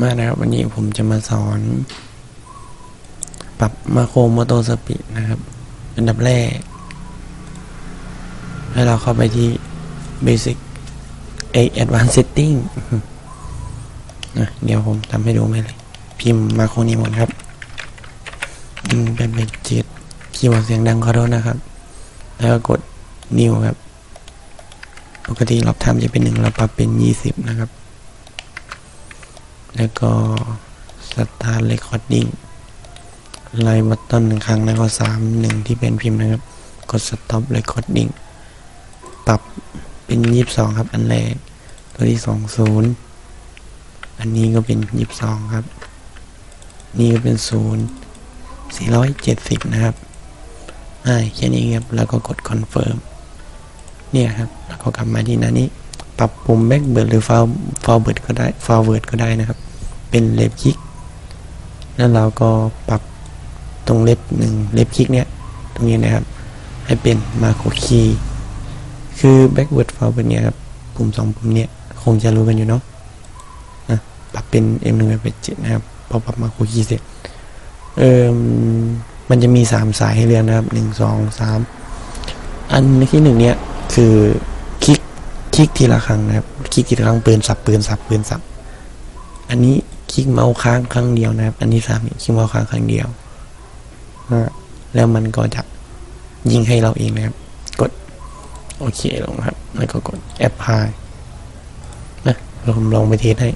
มานะครับ วันนี้ผมจะมาสอน ปรับมาโครโมโตสปีดนะครับ อันดับแรก ให้เราเข้าไปที่ Basic A Advanced Setting นะเดี๋ยวผมทำให้ดูไหมเลย พิมพ์มาโครนี้หมดครับเป็นเป็นจิตคีย์บอร์ดเสียงดังขอโทษนะครับ แล้วก็กด New ครับ ปกติรอบทำจะเป็นหนึ่งเราปรับเป็นยี่สิบนะครับ แล้วก็ Start Recording ไลน์บัตตอนหนึ่งครั้งแล้วก็สามหนึ่งที่เป็นพิมพ์นะครับ กด Stop Recording ปรับเป็นยี่สิบสองครับ อันแรก ตัวที่สองศูนย์อันนี้ก็เป็นยี่สิบสองครับ นี่ก็เป็นศูนย์สี่ร้อยเจ็ดสิบนะครับอ่าแค่นี้ครับ แล้วก็กด Confirm เนี่ยครับ แล้วก็กลับมาที่หน้านี้ ปรับปุ่ม backward หรือ forward forward ก็ได้ forward ก็ได้นะครับ เป็นเล็บคลิก แล้วเราก็ปรับตรงเล็บหนึ่งเล็บคลิกเนี่ยตรงนี้นะครับ ให้เป็นมาโครคีคือ backward forward เนี่ยครับ ปุ่มสองปุ่มเนี่ยคงจะรู้กันอยู่เนาะนะปรับเป็น M 1 8 7นะครับ พอปรับมาโครคีเสร็จเออมันจะมีสามสายให้เลือกนะครับหนึ่งสองสามอันที่หนึ่งเนี่ยคือ ลิกคลิกทีละครั้งนะครับ คลิกทีละครั้งปืนสับปืนสับปืนสับ อันนี้คลิกเมาส์ค้างครั้งเดียวนะครับ อันนี้สามคลิกเมาส์ค้างครั้งเดียวนะแล้วมันก็จะยิงให้เราเองนะครับ กดโอเคลงครับ แล้วก็กดแอปพลายนะลองลองไปเทสให้